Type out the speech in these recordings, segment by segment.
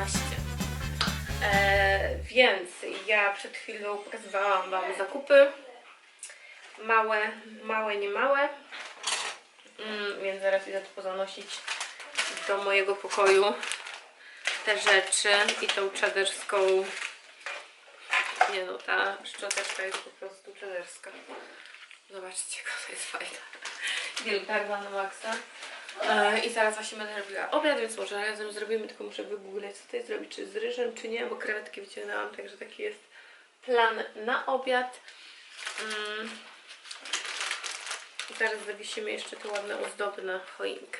12. E, więc ja przed chwilą pokazywałam Wam zakupy. Małe, małe, nie małe. Mm, więc zaraz idę to pozanosić do mojego pokoju te rzeczy i tą czaderską nie no, ta szczoteczka jest po prostu czaderska. Zobaczcie, jaka to jest fajna. Wielgarna na maksa. E, I zaraz właśnie będę robiła obiad, więc może razem zrobimy, tylko muszę wygooglać co tutaj zrobić, czy z ryżem, czy nie, bo krewetki wyciągnęłam, także taki jest plan na obiad. Mm. I zaraz zawiesimy jeszcze te ładne ozdoby na choinkę.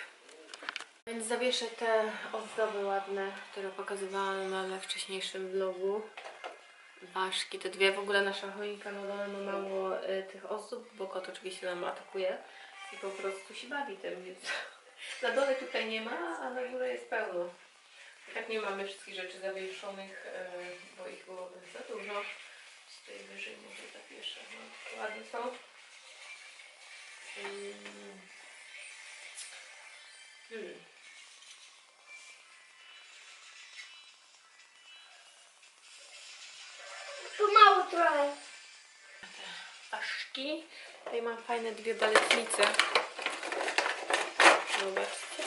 Więc zawieszę te ozdoby ładne, które pokazywałam we wcześniejszym vlogu. Ważki, te dwie, w ogóle nasza choinka na dole ma mało y, tych ozdób, bo kot oczywiście nam atakuje i po prostu się bawi tym, więc na dole tutaj nie ma, a na górze jest pełno. I tak nie mamy wszystkich rzeczy zawieszonych, y, bo ich byłoby za dużo. Z tej wyżej może zawieszę, no, ładnie są. Mm. Hmm. Tu mało trochę. Aszki. Tutaj mam fajne dwie baletnice. Zobaczcie.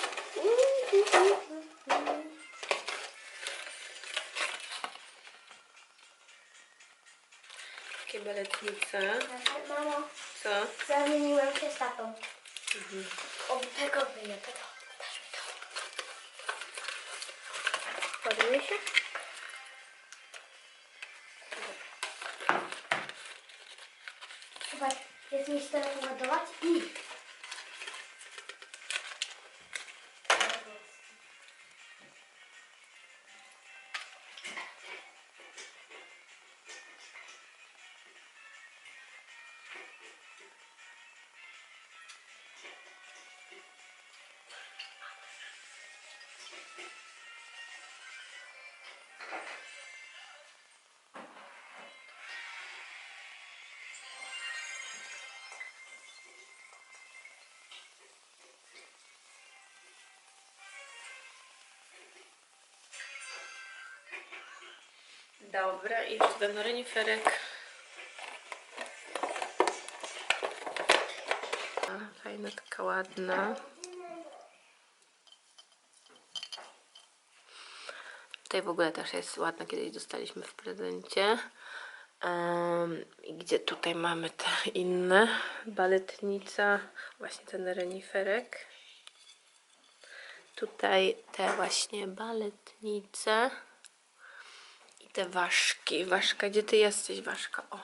Takie baletnice. Mamo, Co? zamieniłem się z tatą. Od tego wyję, to. Dasz mi to. Ładuje się? Chyba jest mi telefon ładować i... Dobra, i ten reniferek. Fajna, taka ładna. Tutaj w ogóle też jest ładna, kiedyś dostaliśmy w prezencie. I gdzie tutaj mamy te inne? Baletnica, właśnie ten reniferek. Tutaj te właśnie baletnice. Te ważki. Ważka, gdzie ty jesteś, ważka? O,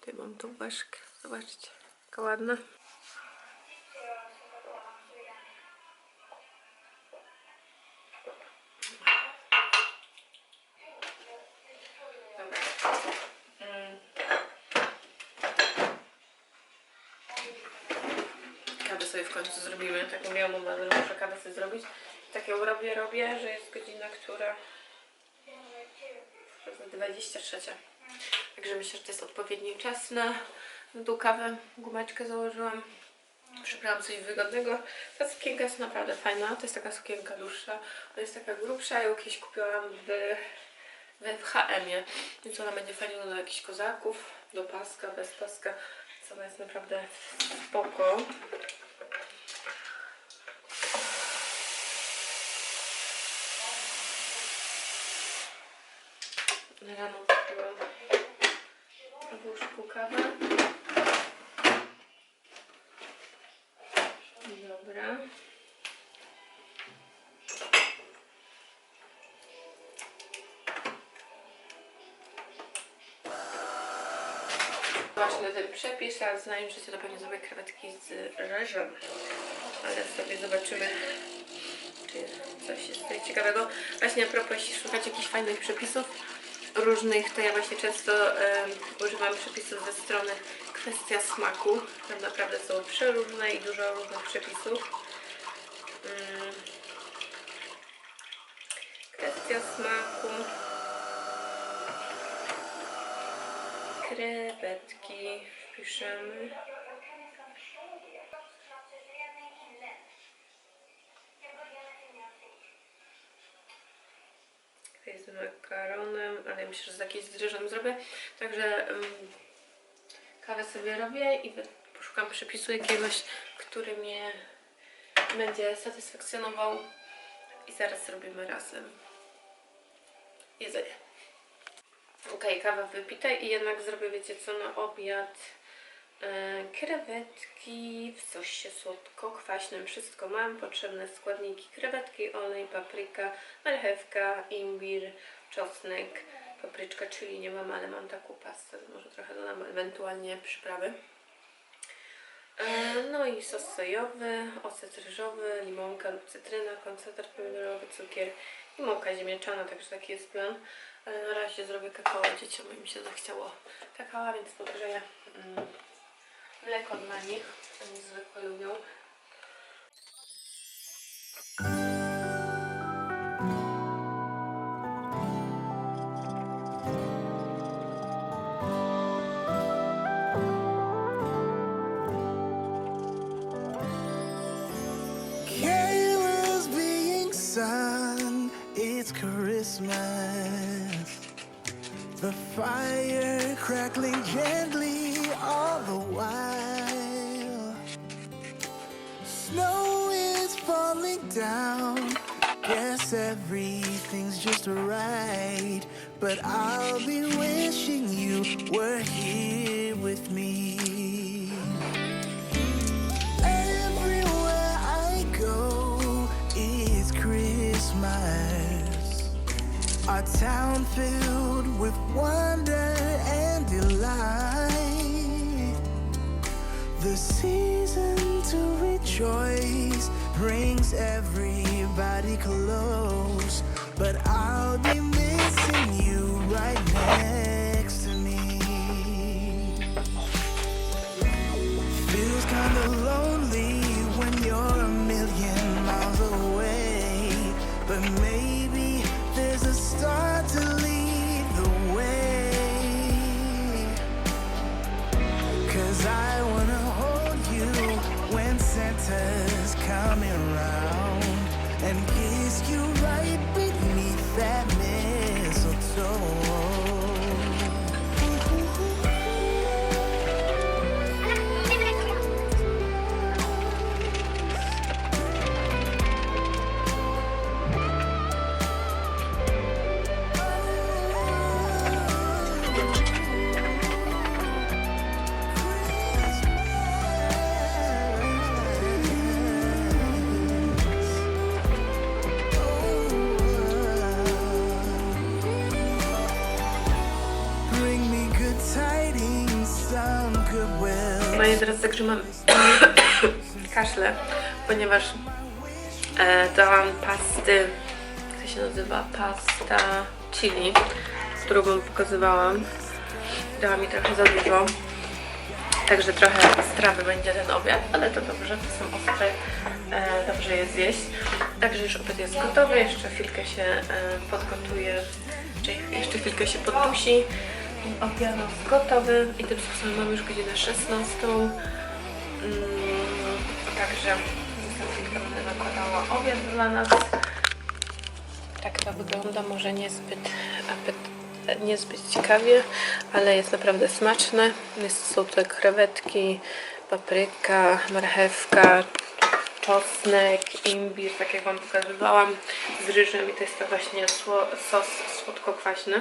tutaj mam tą ważkę. Zobaczcie, jaka ładna. Mm. Kawę sobie w końcu zrobimy. Tak mówiłam, mama, że muszę kawę sobie zrobić. Tak ją robię, robię, że jest godzina, która 23. Także myślę, że to jest odpowiedni czas na na tą kawę. Gumeczkę założyłam. Przybrałam coś wygodnego. Ta sukienka jest naprawdę fajna. To jest taka sukienka dłuższa. Ona jest taka grubsza. Ją kiedyś kupiłam w, w HM-ie. Więc ona będzie fajnie do jakichś kozaków. Do paska, bez paska. Ona jest naprawdę spoko. Rano kupiłam w łóżku kawę. Dobra. Właśnie ten przepis, a znają, że to pewnie zrobię krewetki z ryżem. Ale sobie zobaczymy, czy coś jest tutaj ciekawego. Właśnie a propos, jeśli szukacie jakichś fajnych przepisów różnych, to ja właśnie często używam przepisów ze strony Kwestia Smaku. Tam naprawdę są przeróżne i dużo różnych przepisów. Mm. Kwestia smaku. Krewetki wpiszemy. z makaronem, ale myślę, że z jakimś z zrobię. Także ym, kawę sobie robię i poszukam przepisu jakiegoś, który mnie będzie satysfakcjonował i zaraz zrobimy razem jedzenie. Okej, kawa wypita i jednak zrobię, wiecie co, na obiad e, krewetki w sosie słodko-kwaśnym. Wszystko mam, potrzebne składniki krewetki, olej, papryka, marchewka, imbir, czosnek, papryczka, czyli nie mam, ale mam taką pastę, może trochę dodam, ewentualnie przyprawy. E, No i sos sojowy, ocet ryżowy, limonka lub cytryna, koncentrat pomidorowy, cukier i mąka ziemniaczana, także taki jest plan. Ale na razie zrobię kakao dzieciom, mi się zachciało kakao, więc podgrzeję mm, mleko dla nich, oni zwykle lubią. But I'll be wishing you were here with me. Everywhere I go is Christmas. Our town filled with wonder and delight. The season to rejoice brings everybody close. But I'll be yeah. Także mam kaszle, ponieważ e, dałam pasty, jak to się nazywa, pasta chili, którą wam pokazywałam. Dała mi trochę za dużo, także trochę strawy będzie ten obiad, ale to dobrze, to są ostre, e, dobrze je zjeść. Także już obiad jest gotowy, jeszcze chwilkę się e, podgotuje, czy jeszcze chwilkę się poddusi. Obiad jest gotowy i tym sposobem mamy już godzinę 16. Mm, także będę nakładała obiad dla nas. Tak to wygląda, może niezbyt, niezbyt ciekawie, ale jest naprawdę smaczne. Jest, są tutaj krewetki, papryka, marchewka, czosnek, imbir, tak jak Wam pokazywałam, z ryżem i to jest to właśnie sło, sos słodko-kwaśny.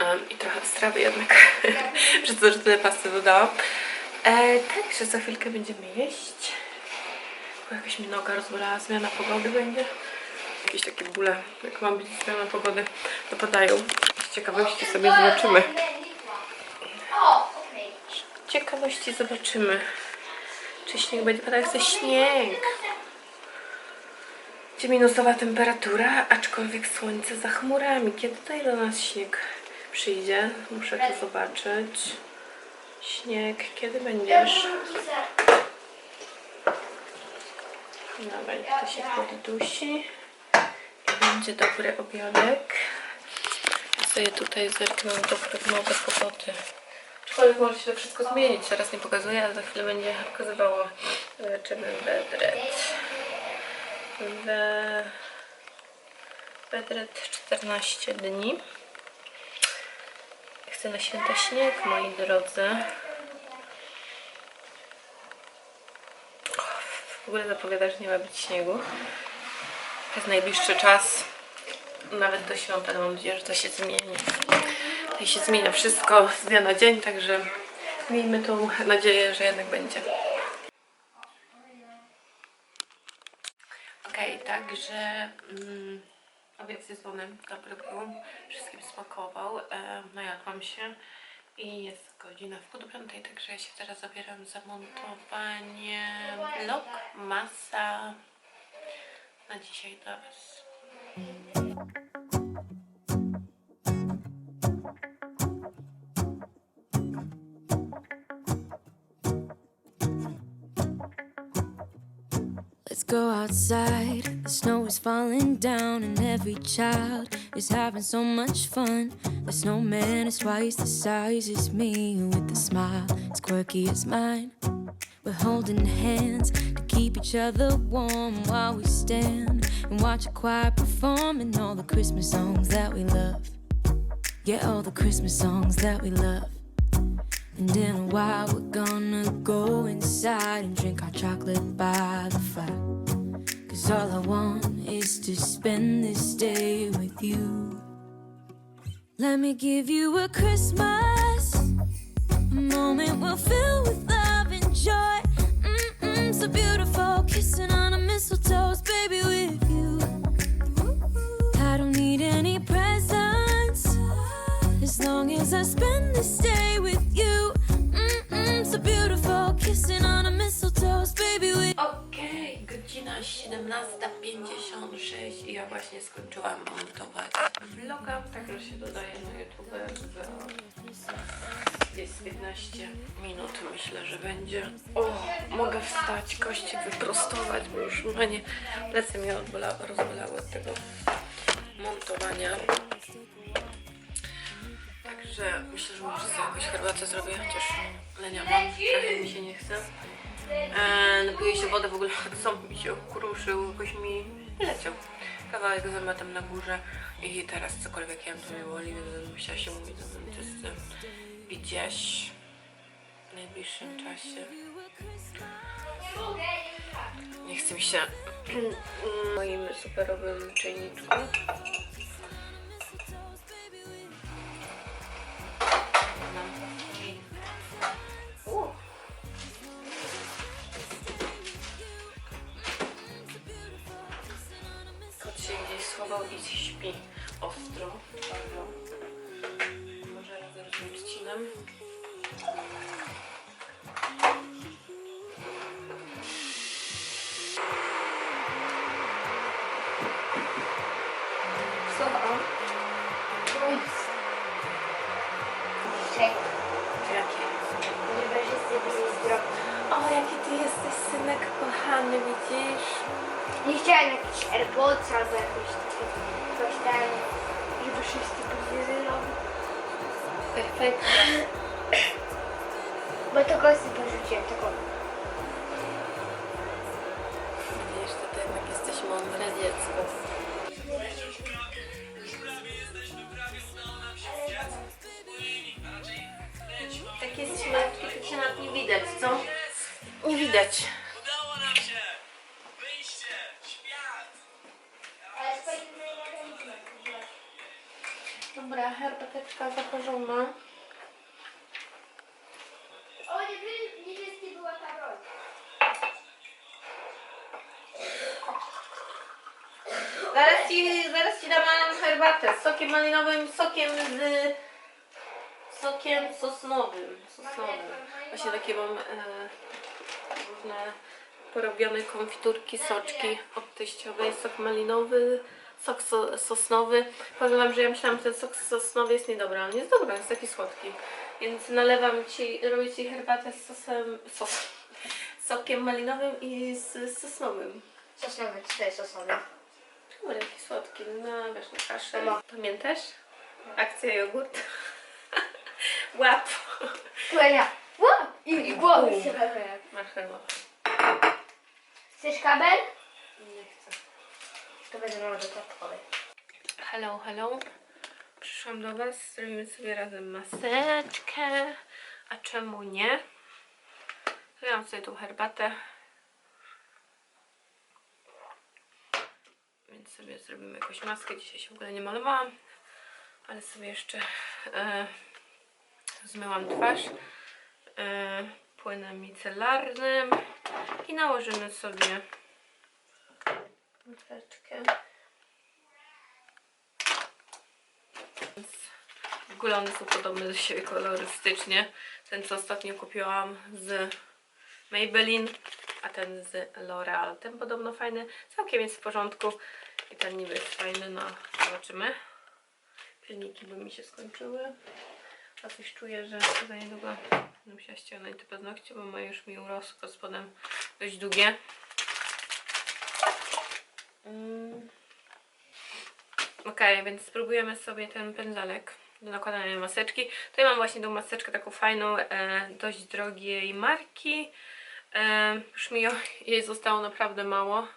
Um, I trochę strawy jednak, przez to, że tyle pasty dodałam. E, także za chwilkę będziemy jeść. Bo jakaś mi noga rozbolała, zmiana pogody będzie. Jakieś takie bóle, jak mam być zmiana pogody, dopadają. Z ciekawości sobie zobaczymy. Z ciekawości zobaczymy, czy śnieg będzie padał. Chce śnieg. Będzie minusowa temperatura, aczkolwiek słońce za chmurami. Kiedy tutaj do nas śnieg przyjdzie? Muszę to zobaczyć. Śnieg, kiedy będziesz? No, będzie to się poddusi. I będzie dobry obiadek. Ja sobie tutaj zerknę do prognozy pogody. Aczkolwiek może się to wszystko zmienić. Teraz nie pokazuję, ale za chwilę będzie pokazywało. Zobaczymy wedret. We... Bedret 14 dni. Chcę na święta śnieg, moi drodzy. W ogóle zapowiada, że nie ma być śniegu. Przez najbliższy czas. Nawet do świąt, ale mam nadzieję, że to się zmieni. To się zmienia wszystko z dnia na dzień, także miejmy tą nadzieję, że jednak będzie. Okej, także mm, obiad zjedzony, dobry był, wszystkim smakował, e, najadłam się i jest godzina w pół piątej, także ja się teraz zabieram za montowanie vlog, masa na dzisiaj dla Was. Go outside. The snow is falling down, and every child is having so much fun. The snowman is twice the size as me, with a smile as quirky as mine. We're holding hands to keep each other warm while we stand and watch a choir perform performing all the Christmas songs that we love. Yeah, all the Christmas songs that we love. And in a while, we're gonna go inside and drink our chocolate by the fire. Cause all I want is to spend this day with you. Let me give you a Christmas, a moment we'll fill with love and joy. Mm-mm, so beautiful, kissing on a mistletoe, baby, with you. I don't need any presents as long as I spend this day with you. Mm-mm, so beautiful, kissing on a mistletoe, Okej, godzina 17.56 i ja właśnie skończyłam montować vloga, także się dodaje na YouTube jest 15 minut myślę, że będzie. O, mogę wstać, kości wyprostować, bo już mnie plecy mnie rozbolały od tego montowania. Także myślę, że może sobie jakąś herbatę zrobię, chociaż lenia mam, trochę mi się nie chce. E, napiję się wodę, w ogóle ząb mi się ukruszył, jakoś mi leciał. Kawałek tam na górze i teraz cokolwiek jem to mi boli, więc musiała się mówić do dentysty gdzieś w najbliższym czasie. Nie chcę mi się w moim superowym czajniczku. Widać. Udało nam się! Wyjście! Świat! Dobra, herbateczka zaparzona. O, nie niebieski była ta broń. Zaraz ci, zaraz ci dam herbatę z sokiem malinowym, sokiem z... sokiem sosnowym. sosnowym. Właśnie takie mam e, różne porobione konfiturki, soczki od teściowej, sok malinowy, sok so, sosnowy. Powiem wam, że ja myślałam, że ten sok sosnowy jest niedobry, ale nie jest dobry, jest taki słodki. Więc nalewam ci, robię ci herbatę z sosem, sos, sokiem malinowym i z sosnowym. Sosnowy, jest sosnowy? Dobra, jaki słodki, no wiesz, na kaszę. No. Pamiętasz? Akcja jogurt. Łap. Klenia. I, głowy bum. się. Chcesz kabel? Nie chcę. To będę miał dodatkowy. Hello, hello. Przyszłam do Was, zrobimy sobie razem maseczkę. A czemu nie? Zrobiłam sobie tą herbatę. Więc sobie zrobimy jakąś maskę. Dzisiaj się w ogóle nie malowałam. Ale sobie jeszcze e, zmyłam twarz płynem micelarnym i nałożymy sobie maseczkę. W ogóle one są podobne do siebie kolorystycznie. Ten, co ostatnio kupiłam z Maybelline, a ten z L'Oreal. Ten podobno fajny, całkiem jest w porządku. I ten niby jest fajny, no zobaczymy. Filmiki by mi się skończyły. Coś czuję, że za niedługo będę musiała ściągnąć te paznokcie, bo moje już mi urosły pod spodem dość długie. Mm. Okej, więc spróbujemy sobie ten pędzelek do nakładania maseczki. Tutaj mam właśnie tą maseczkę taką fajną, e, dość drogiej marki. E, już mi jej zostało naprawdę mało.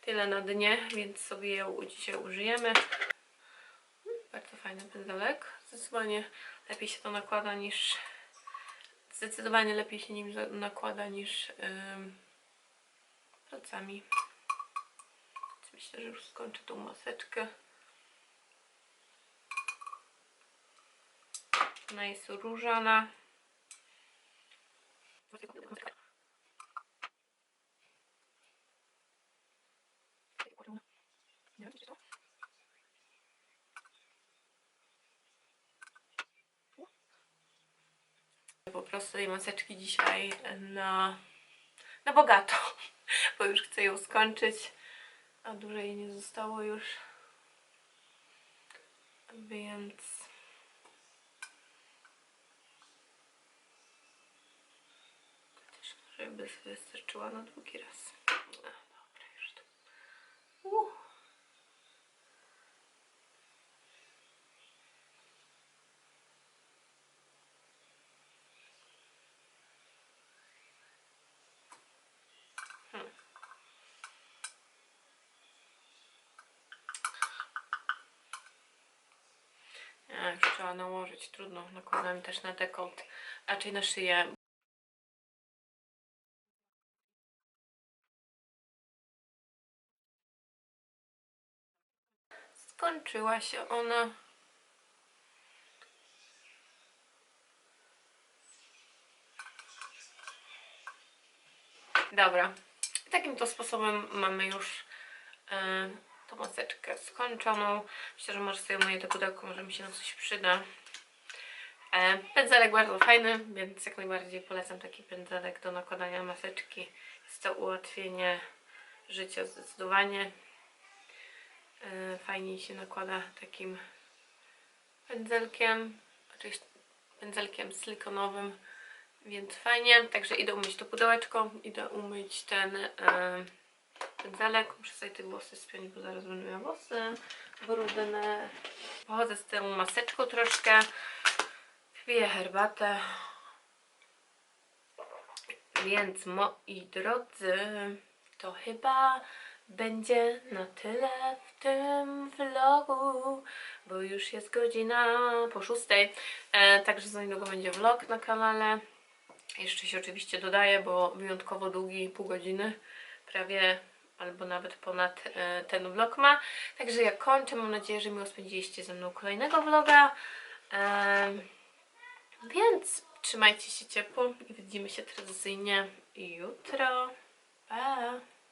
Tyle na dnie, więc sobie ją dzisiaj użyjemy. Mm, Bardzo fajny pędzelek. Zdecydowanie lepiej się to nakłada niż... Zdecydowanie lepiej się nim nakłada niż ym. Więc Myślę, że już skończę tą maseczkę. Ona jest różana. Po prostu tej maseczki dzisiaj na, na bogato, bo już chcę ją skończyć, a dłużej nie zostało już. Więc Chociaż może by wystarczyła na drugi raz. Dobra, już. Uh. Hmm. Trzeba nałożyć, trudno. Nakładam też na dekolt, raczej na szyję, Skończyła się ona. Dobra. Takim to sposobem mamy już e, tą maseczkę skończoną. Myślę, że może sobie moje to pudełko, może mi się na coś przyda. E, pędzelek bardzo fajny, więc jak najbardziej polecam taki pędzelek do nakładania maseczki. Jest to ułatwienie życia zdecydowanie. E, fajnie się nakłada takim pędzelkiem, oczywiście pędzelkiem silikonowym, więc fajnie. Także idę umyć to pudełeczko, idę umyć ten e, pędzelek. Muszę sobie te włosy spiąć, bo zaraz będę miała włosy brudne. Pochodzę z tą maseczką troszkę, piję herbatę. Więc moi drodzy, to chyba będzie na tyle w tym vlogu, bo już jest godzina po szóstej, e, także za niedługo będzie vlog na kanale. Jeszcze się oczywiście dodaje, bo wyjątkowo długi, pół godziny, prawie albo nawet ponad e, ten vlog ma. Także ja kończę, mam nadzieję, że miło spędziliście ze mną kolejnego vloga. E, więc trzymajcie się ciepło i widzimy się tradycyjnie jutro. Pa!